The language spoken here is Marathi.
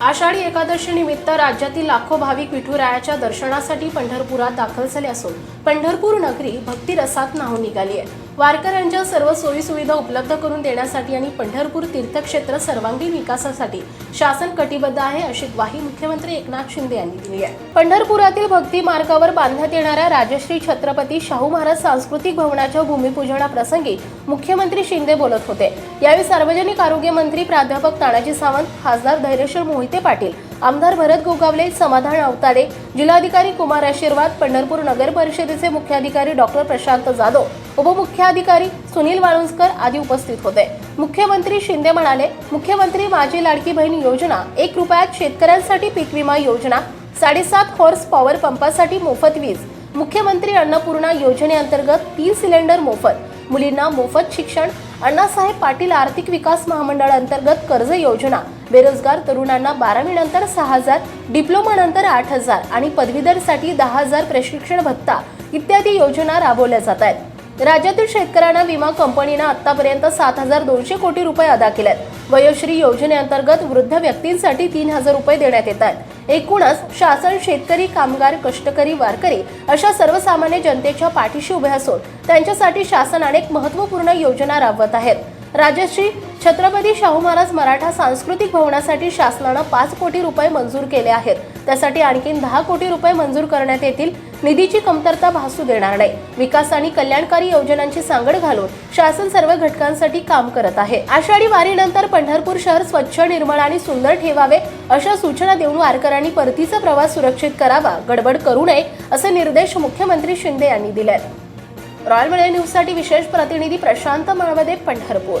आषाढी एकादशी निमित्त राज्यातील लाखो भाविक विठुरायाच्या दर्शनासाठी पंढरपुरात दाखल झाले असून पंढरपूर नगरी भक्तिरसात नाहून निघाली आहे. वारकऱ्यांच्या सर्व सोयीसुविधा उपलब्ध करून देण्यासाठी आणि पंढरपूर तीर्थक्षेत्र सर्वांगीण विकासासाठी शासन कटिबद्ध आहे अशी ग्वाही मुख्यमंत्री एकनाथ शिंदे यांनी दिली आहे. पंढरपुरातील भक्ती मार्गावर बांधण्यात येणाऱ्या राजश्री छत्रपती शाहू महाराज सांस्कृतिक भवनाच्या भूमिपूजनाप्रसंगी मुख्यमंत्री शिंदे बोलत होते. यावेळी सार्वजनिक आरोग्य मंत्री प्राध्यापक तानाजी सावंत खासदार धैर्यशील मोहिते पाटील आमदार भरत गोगावले समाधान अवताडे जिल्हाधिकारी कुमार आशीर्वाद पंढरपूर नगर परिषदेचे मुख्याधिकारी डॉक्टर प्रशांत जाधव उपमुख्याधिकारी सुनील वाळुंजकर आदी उपस्थित होते. मुख्यमंत्री शिंदे म्हणाले मुख्यमंत्री माझी लाडकी बहीण योजना एक रुपयात शेतकऱ्यांसाठी पीक विमा योजना साडेसात हॉर्स पॉवर पंपासाठी मोफत वीज मुख्यमंत्री अन्नपूर्णा योजनेअंतर्गत तीन सिलेंडर मोफत मुलींना मोफत शिक्षण अण्णासाहेब पाटील आर्थिक विकास महामंडळाअंतर्गत कर्ज योजना बेरोजगार तरुणांना बारावीनंतर सहा हजार डिप्लोमा नंतर आठ हजार आणि पदवीधरसाठी दहा हजार प्रशिक्षण भत्ता इत्यादी योजना राबवल्या जात आहेत. राज्यातील शेतकऱ्यांना विमा कंपनीनं आतापर्यंत सात हजार दोनशे कोटी रुपये अदा केलेत. वयोश्री योजनेअंतर्गत वृद्ध व्यक्तींसाठी तीन हजार रुपये देण्यात येत आहेत. एकूणच शासन शेतकरी कामगार कष्टकरी वारकरी अशा सर्वसामान्य जनतेच्या पाठीशी उभे असून त्यांच्यासाठी शासन अनेक महत्त्वपूर्ण योजना राबवत आहेत. राजश्री छत्रपती शाहू महाराज मराठा सांस्कृतिक भवनासाठी शासनानं पाच कोटी रुपये मंजूर केले आहेत. त्यासाठी आणखी दहा कोटी रुपये मंजूर करण्यात येतील. निधीची कमतरता भासू देणार नाही. विकास आणि कल्याणकारी योजनांची सांगड घालून शासन सर्व घटकांसाठी काम करत आहे. आषाढी वारीनंतर पंढरपूर शहर स्वच्छ निर्मळ आणि सुंदर ठेवावे अशा सूचना देऊन वारकऱ्यांनी परतीचा प्रवास सुरक्षित करावा गडबड करू नये असे निर्देश मुख्यमंत्री शिंदे यांनी दिले आहेत रॉयल मीडिया न्यूजसाठी विशेष प्रतिनिधी प्रशांत माळवदे पंढरपूर.